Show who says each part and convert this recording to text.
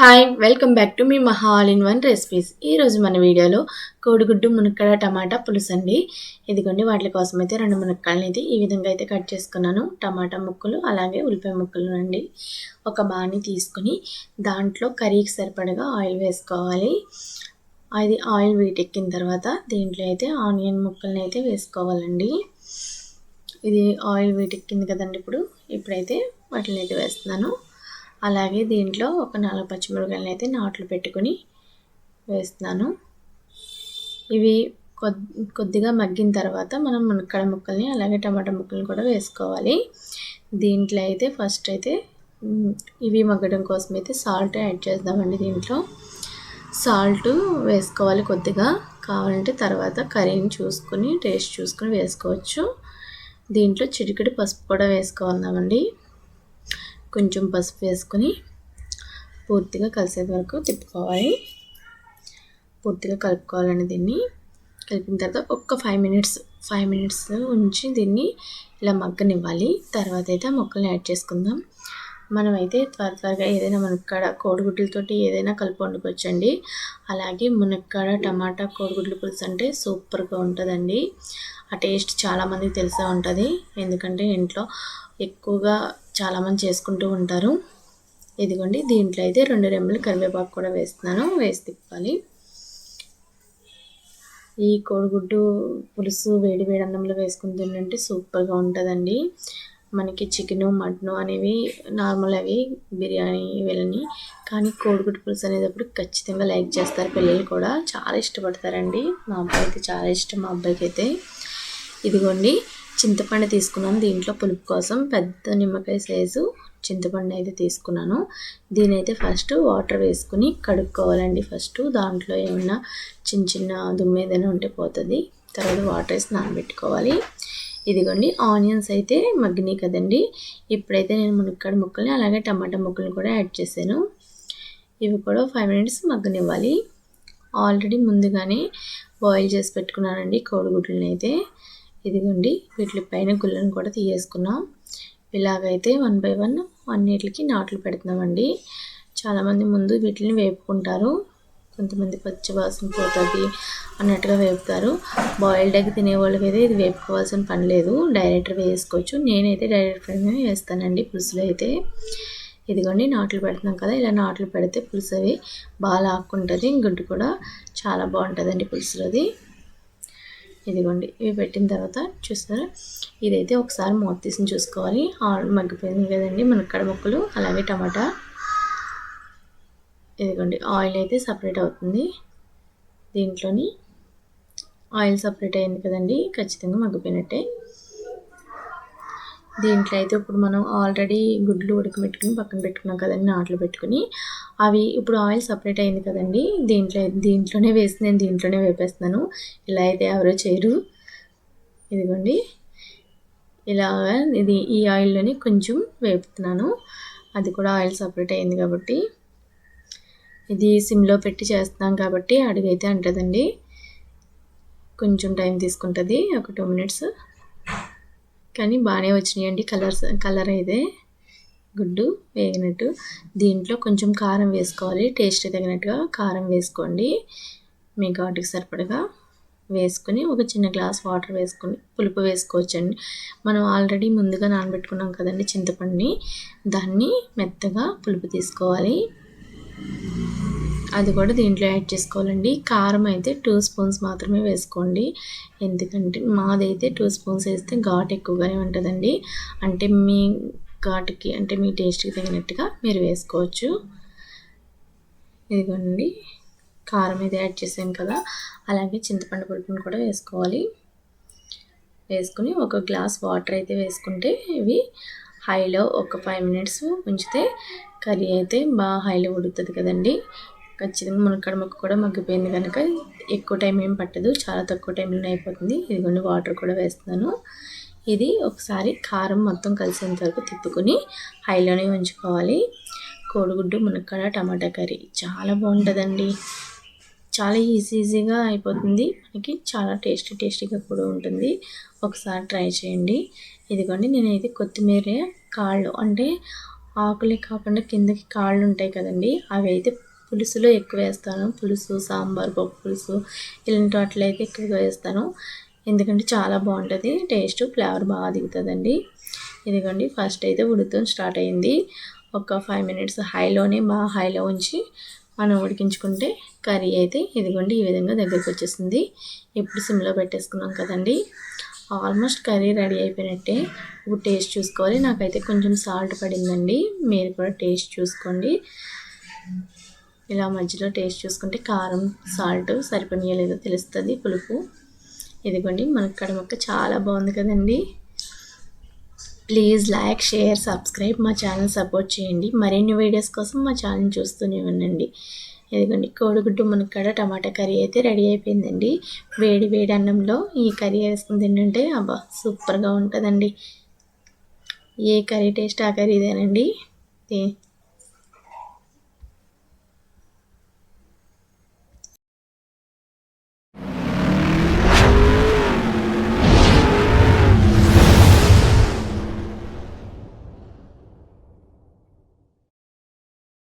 Speaker 1: Hi welcome back to మీ Maha all in one recipes ఈరోజు మన వీడియోలో కోడిగుడ్డు మునక్కాడ టమాటా పులుసు అండి ఇదిగోండి వాటి కోసం అయితే రెండు మునక్కాయలని అయితే ఈ విధంగా అయితే కట్ చేసుకున్నాను. టమాటా ముక్కలు అలాగే ఉల్లిపాయ ముక్కలు అండి ఒక బాణి తీసుకుని దాంట్లో కర్రీకి సరిపడగా ఆయిల్ వేసుకోవాలి. అది ఆయిల్ వీటెక్కిన తర్వాత దీంట్లో అయితే ఆనియన్ ముక్కల్ని అయితే వేసుకోవాలండి. ఇది ఆయిల్ వీటెక్కింది కదండి ఇప్పుడు. ఇప్పుడైతే వాటిని అయితే వేస్తున్నాను. అలాగే దీంట్లో ఒక నాలుగు పచ్చిమిరపకాయలను అయితే నాట్లు పెట్టుకొని వేస్తున్నాను. ఇవి కొద్దిగా మగ్గిన తర్వాత మనం మునక్కడ ముక్కల్ని అలాగే టమాటా ముక్కల్ని కూడా వేసుకోవాలి. దీంట్లో అయితే ఫస్ట్ అయితే ఇవి మగ్గడం కోసం అయితే సాల్ట్ యాడ్ చేద్దామండి దీంట్లో. సాల్ట్ వేసుకోవాలి కొద్దిగా. కావాలంటే తర్వాత కర్రీని చూసుకొని టేస్ట్ చూసుకొని వేసుకోవచ్చు. దీంట్లో చిటికెడు పసుపు కూడా వేసుకోవాలండి కొంచెం పసుపు వేసుకొని పూర్తిగా కలిసే వరకు తిప్పుకోవాలి. పూర్తిగా కలుపుకోవాలని దీన్ని. కలిపిన తర్వాత ఒక్క ఫైవ్ మినిట్స్ ఫైవ్ మినిట్స్ ఉంచి దీన్ని ఇలా మగ్గనివ్వాలి. తర్వాత అయితే మొక్కల్ని యాడ్ చేసుకుందాం. మనమైతే త్వర త్వరగా ఏదైనా మునక్కాడ కోడిగుడ్లతోటి ఏదైనా కలిపి వండుకోవచ్చండి. అలాగే మునక్కాడ టమాటా కోడిగుడ్ల పులుసు అంటే సూపర్గా ఉంటుందండి. ఆ టేస్ట్ చాలామందికి తెలిసే ఉంటుంది. ఎందుకంటే ఇంట్లో ఎక్కువగా చాలామంది చేసుకుంటూ ఉంటారు. ఇదిగోండి దీంట్లో అయితే రెండు రెమ్మలు కరివేపాకు కూడా వేస్తున్నాను. వేసి తిప్పాలి. ఈ కోడిగుడ్డు పులుసు వేడి వేడి అన్నంలో వేసుకుని తింటే సూపర్గా ఉంటుందండి. మనకి చికెను మటను అనేవి నార్మల్ అవి బిర్యానీ వెళ్ళని కానీ కోడిగుడ్డు పులుసు అనేటప్పుడు ఖచ్చితంగా లైక్ చేస్తారు. పిల్లలు కూడా చాలా ఇష్టపడతారండి. మా అబ్బాయి అయితే చాలా ఇష్టం. మా అబ్బాయికి అయితే ఇదిగోండి చింతపండు తీసుకున్నాను. దీంట్లో పులుపు కోసం పెద్ద నిమ్మకాయ సైజు చింతపండు అయితే తీసుకున్నాను. దీని అయితే ఫస్ట్ వాటర్ వేసుకుని కడుక్కోవాలండి ఫస్ట్. దాంట్లో ఏమన్నా చిన్న చిన్న దుమ్ము ఏదైనా ఉంటే పోతుంది. తర్వాత వాటర్ వేసి నానబెట్టుకోవాలి. ఇదిగోండి ఆనియన్స్ అయితే మగ్గినాయి కదండి. ఇప్పుడైతే నేను మునక్కాడ ముక్కల్ని అలాగే టమాటా ముక్కల్ని కూడా యాడ్ చేశాను. ఇవి కూడా ఫైవ్ మినిట్స్ మగ్గనివ్వాలి. ఆల్రెడీ ముందుగానే బాయిల్ చేసి పెట్టుకున్నానండి కోడిగుడ్లని అయితే. ఇదిగోండి వీటి పైన గుళ్ళను కూడా తీయేసుకున్నాం ఇలాగైతే వన్ బై వన్ అన్నిటికి నాట్లు పెడుతున్నామండి. చాలామంది ముందు వీటిని వేపుకుంటారు. కొంతమంది పచ్చి వాసన పోతుంది అన్నట్టుగా వేపుతారు. బాయిల్డ్ ఎగ్ తినే వాళ్ళకి అయితే ఇది వేపుకోవాల్సిన పని లేదు. డైరెక్ట్ వేసుకోవచ్చు. నేనైతే డైరెక్ట్ వేస్తానండి పులుసులో అయితే. ఇదిగోండి నాట్లు పెడుతున్నాం కదా ఇలా నాట్లు పెడితే పులుసు అవి బాగా లాక్కుంటుంది. గుడ్డు కూడా చాలా బాగుంటుందండి పులుసులోది ఇదిగోండి ఇవి పెట్టిన తర్వాత చూస్తారా ఇదైతే ఒకసారి మూత తీసి చూసుకోవాలి. మగ్గిపోయింది కదండి మునక్కడ ముక్కలు అలాగే టమాటా. ఇదిగోండి ఆయిల్ అయితే సపరేట్ అవుతుంది. దీంట్లోని ఆయిల్ సపరేట్ అయింది కదండి ఖచ్చితంగా మగ్గిపోయినట్టే. దీంట్లో అయితే ఇప్పుడు మనం ఆల్రెడీ గుడ్లు ఉడకబెట్టుకుని పక్కన పెట్టుకున్నాం కదండి నాట్లు పెట్టుకుని. అవి ఇప్పుడు ఆయిల్ సపరేట్ అయింది కదండి దీంట్లో దీంట్లోనే వేసి నేను దీంట్లోనే వేపేస్తున్నాను. ఇలా అయితే ఎవరో చేయరు. ఇదిగోండి ఇలాగా ఇది ఈ ఆయిల్లోనే కొంచెం వేపుతున్నాను. అది కూడా ఆయిల్ సపరేట్ అయింది కాబట్టి. ఇది సిమ్లో పెట్టి చేస్తున్నాం కాబట్టి అడుగైతే అంటదండి. కొంచెం టైం తీసుకుంటుంది ఒక టూ మినిట్స్. కానీ బాగానే వచ్చినాయండి కలర్స్ కలర్ అయితే. గుడ్డు వేగినట్టు. దీంట్లో కొంచెం కారం వేసుకోవాలి టేస్ట్ తగినట్టుగా కారం వేసుకోండి. మీ ఘాటుకి సరిపడగా వేసుకుని ఒక చిన్న గ్లాస్ వాటర్ వేసుకొని పులుపు వేసుకోవచ్చండి. మనం ఆల్రెడీ ముందుగా నానబెట్టుకున్నాం కదండి చింతపండుని. దాన్ని మెత్తగా పులుపు తీసుకోవాలి. అది కూడా దీంట్లో యాడ్ చేసుకోవాలండి. కారం అయితే టూ స్పూన్స్ మాత్రమే వేసుకోండి. ఎందుకంటే మాదైతే టూ స్పూన్స్ వేస్తే ఘాట్ ఎక్కువగానే ఉంటుందండి. అంటే మీ ఘాటుకి అంటే మీ టేస్ట్కి తగినట్టుగా మీరు వేసుకోవచ్చు. ఇదిగోండి కారం అయితే యాడ్ చేసాం కదా. అలాగే చింతపండు పులుపుని కూడా వేసుకోవాలి. వేసుకుని ఒక గ్లాస్ వాటర్ అయితే వేసుకుంటే ఇవి హైలో ఒక ఫైవ్ మినిట్స్ ఉంచితే కర్రీ అయితే బాగా హైలో ఉడుకుతుంది కదండి. ఖచ్చితంగా మునక్కడ ముక్క కూడా మగ్గిపోయింది కనుక ఎక్కువ టైం ఏం పట్టదు చాలా తక్కువ టైంలోనే అయిపోతుంది. ఇదిగోండి వాటర్ కూడా వేస్తున్నాను. ఇది ఒకసారి కారం మొత్తం కలిసేంత వరకు తిప్పుకొని హైలోనే ఉంచుకోవాలి. కోడిగుడ్డు మునక్కడ టమాటా కర్రీ చాలా బాగుంటుందండి. చాలా ఈజీ ఈజీగా అయిపోతుంది. మనకి చాలా టేస్టీ టేస్టీగా కూడా ఉంటుంది. ఒకసారి ట్రై చేయండి. ఇదిగోండి నేనైతే కొత్తిమీర కాళ్ళు అంటే ఆకులే కాకుండా కిందకి కాళ్ళు ఉంటాయి కదండి అవి అయితే పులుసులో ఎక్కువ వేస్తాను. పులుసు సాంబార్ పప్పు పులుసు ఇలాంటి వాటిలో అయితే ఎక్కువగా వేస్తాను. ఎందుకంటే చాలా బాగుంటుంది. టేస్ట్ ఫ్లేవర్ బాగా దిగుతుందండి. ఇదిగోండి ఫస్ట్ అయితే ఉడుకుతో స్టార్ట్ అయింది. ఒక ఫైవ్ మినిట్స్ హైలోనే బాగా హైలో ఉంచి మనం ఉడికించుకుంటే కర్రీ అయితే ఇదిగోండి ఈ విధంగా దగ్గరికి వచ్చేసింది. ఇప్పుడు సిమ్లో పెట్టేసుకున్నాం కదండి. ఆల్మోస్ట్ కర్రీ రెడీ అయిపోయినట్టే. ఇప్పుడు టేస్ట్ చూసుకోవాలి. నాకైతే కొంచెం సాల్ట్ పడిందండి. మీరు కూడా టేస్ట్ చూసుకోండి. ఇలా మధ్యలో టేస్ట్ చూసుకుంటే కారం సాల్ట్ సరిపోయలేదో తెలుస్తుంది పులుపు. ఇదిగోండి మనకు మొక్క చాలా బాగుంది కదండి. ప్లీజ్ లైక్ షేర్ సబ్స్క్రైబ్ మా ఛానల్ సపోర్ట్ చేయండి. మరిన్ని వీడియోస్ కోసం మా ఛానల్ చూస్తూనే ఉండండి. ఇదిగోండి కోడిగుడ్డు మునక్కడ టమాటా కర్రీ అయితే రెడీ అయిపోయిందండి. వేడి వేడి అన్నంలో ఈ కర్రీ వేసుకుని తింటుంటే అబ్బా సూపర్గా ఉంటుందండి. ఏ కర్రీ టేస్ట్ ఆ కర్రీదేనండి